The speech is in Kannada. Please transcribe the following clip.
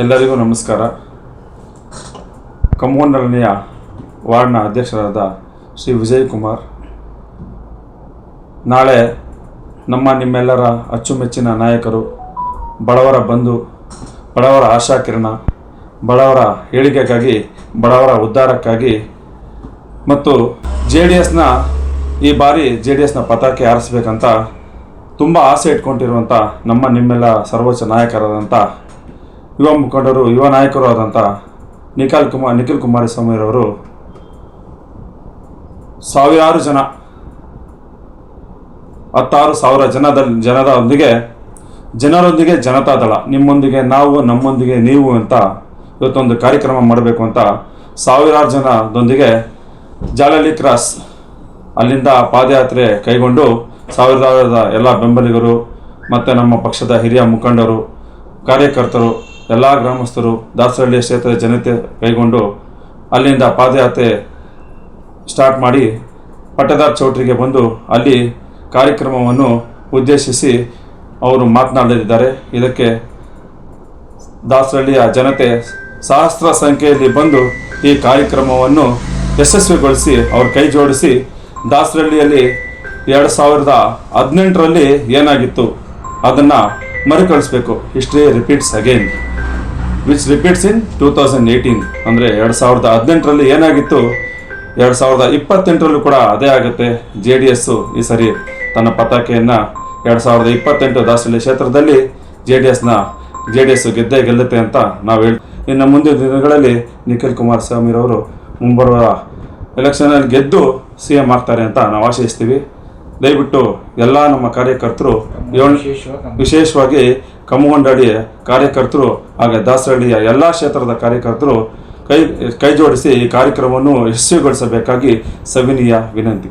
ಎಲ್ಲರಿಗೂ ನಮಸ್ಕಾರ. ಕಮ್ಮಗೊಂಡಲನೆಯ ವಾರ್ಡ್ನ ಅಧ್ಯಕ್ಷರಾದ ಶ್ರೀ ವಿಜಯ್ ಕುಮಾರ್ ನಾಳೆ ನಮ್ಮ ನಿಮ್ಮೆಲ್ಲರ ಅಚ್ಚುಮೆಚ್ಚಿನ ನಾಯಕರು ಬಡವರ ಬಂಧು, ಬಡವರ ಆಶಾಕಿರಣ, ಬಡವರ ಏಳಿಗೆಗಾಗಿ, ಬಡವರ ಉದ್ಧಾರಕ್ಕಾಗಿ ಮತ್ತು ಜೆ ಡಿ ಎಸ್ನ ಈ ಬಾರಿ ಜೆ ಡಿ ಎಸ್ನ ಪತಾಕೆ ಹಾರಿಸ್ಬೇಕಂತ ತುಂಬ ಆಸೆ ಇಟ್ಕೊಂಡಿರುವಂಥ ನಮ್ಮ ನಿಮ್ಮೆಲ್ಲ ಸರ್ವೋಚ್ಚ ನಾಯಕರಾದಂಥ ಯುವ ಮುಖಂಡರು, ಯುವ ನಾಯಕರು ಆದಂಥ ನಿಖಿಲ್ ಕುಮಾರ್ ನಿಖಿಲ್ ಕುಮಾರಸ್ವಾಮಿರವರು ಸಾವಿರಾರು ಜನ, ಹತ್ತಾರು ಸಾವಿರ ಜನದ ಜನರೊಂದಿಗೆ ಜನರೊಂದಿಗೆ ಜನತಾದಳ ನಿಮ್ಮೊಂದಿಗೆ ನಾವು, ನಮ್ಮೊಂದಿಗೆ ನೀವು ಅಂತ ಇವತ್ತೊಂದು ಕಾರ್ಯಕ್ರಮ ಮಾಡಬೇಕು ಅಂತ ಸಾವಿರಾರು ಜನದೊಂದಿಗೆ ಜಾಲಲಿ ಕ್ರಾಸ್ ಅಲ್ಲಿಂದ ಪಾದಯಾತ್ರೆ ಕೈಗೊಂಡು ಸಾವಿರದ ಎಲ್ಲ ಬೆಂಬಲಿಗರು ಮತ್ತು ನಮ್ಮ ಪಕ್ಷದ ಹಿರಿಯ ಮುಖಂಡರು, ಕಾರ್ಯಕರ್ತರು ಎಲ್ಲ ಗ್ರಾಮಸ್ಥರು ದಾಸರಹಳ್ಳಿ ಕ್ಷೇತ್ರದ ಜನತೆ ಕೈಗೊಂಡು ಅಲ್ಲಿಂದ ಪಾದಯಾತ್ರೆ ಸ್ಟಾರ್ಟ್ ಮಾಡಿ ಪಟ್ಟದಾರ್ ಚೌಟ್ರಿಗೆ ಬಂದು ಅಲ್ಲಿ ಕಾರ್ಯಕ್ರಮವನ್ನು ಉದ್ದೇಶಿಸಿ ಅವರು ಮಾತನಾಡಲಿದ್ದಾರೆ. ಇದಕ್ಕೆ ದಾಸರಹಳ್ಳಿಯ ಜನತೆ ಸಹಸ್ರ ಸಂಖ್ಯೆಯಲ್ಲಿ ಬಂದು ಈ ಕಾರ್ಯಕ್ರಮವನ್ನು ಯಶಸ್ವಿಗೊಳಿಸಿ ಅವರು ಕೈ ಜೋಡಿಸಿ ದಾಸರಳ್ಳಿಯಲ್ಲಿ ಎರಡು ಸಾವಿರದ ಹದಿನೆಂಟರಲ್ಲಿ ಏನಾಗಿತ್ತು ಅದನ್ನು ಮರುಕಳಿಸ್ಬೇಕು. History repeats again which repeats in two thousand eighteen ಅಂದರೆ ಎರಡು ಸಾವಿರದ ಹದಿನೆಂಟರಲ್ಲಿ ಏನಾಗಿತ್ತು? ಎರಡು ಸಾವಿರದ ಇಪ್ಪತ್ತೆಂಟರಲ್ಲೂ ಕೂಡ ಅದೇ ಆಗುತ್ತೆ. ಜೆ ಡಿ ಎಸ್ಸು ಈ ಸರಿ ತನ್ನ ಪತಾಕೆಯನ್ನು ಎರಡು ಸಾವಿರದ ಇಪ್ಪತ್ತೆಂಟು ದಾಸಹಳ್ಳಿ ಕ್ಷೇತ್ರದಲ್ಲಿ ಜೆ ಡಿ ಎಸ್ನ ಜೆ ಡಿ ಎಸ್ ಗೆದ್ದೇ ಗೆಲ್ಲುತ್ತೆ ಅಂತ ನಾವು ಹೇಳಿ, ಇನ್ನು ಮುಂದಿನ ದಿನಗಳಲ್ಲಿ ನಿಖಿಲ್ ಕುಮಾರಸ್ವಾಮಿರವರು ಮುಂಬರುವ ಎಲೆಕ್ಷನಲ್ಲಿ ಗೆದ್ದು ಸಿ ಎಂ ಆಗ್ತಾರೆ ಅಂತ ನಾವು ಆಶಯಿಸ್ತೀವಿ ದಯವಿಟ್ಟು ಎಲ್ಲ ನಮ್ಮ ಕಾರ್ಯಕರ್ತರು ವಿಶೇಷವಾಗಿ ಕಮ್ಮಗೊಂಡಳ್ಳಿ ಕಾರ್ಯಕರ್ತರು ಹಾಗೆ ದಾಸರಹಳ್ಳಿಯ ಎಲ್ಲ ಕ್ಷೇತ್ರದ ಕಾರ್ಯಕರ್ತರು ಕೈ ಕೈ ಜೋಡಿಸಿ ಈ ಕಾರ್ಯಕ್ರಮವನ್ನು ಯಶಸ್ವಿಗೊಳಿಸಬೇಕಾಗಿ ಸವಿನೀಯ ವಿನಂತಿ.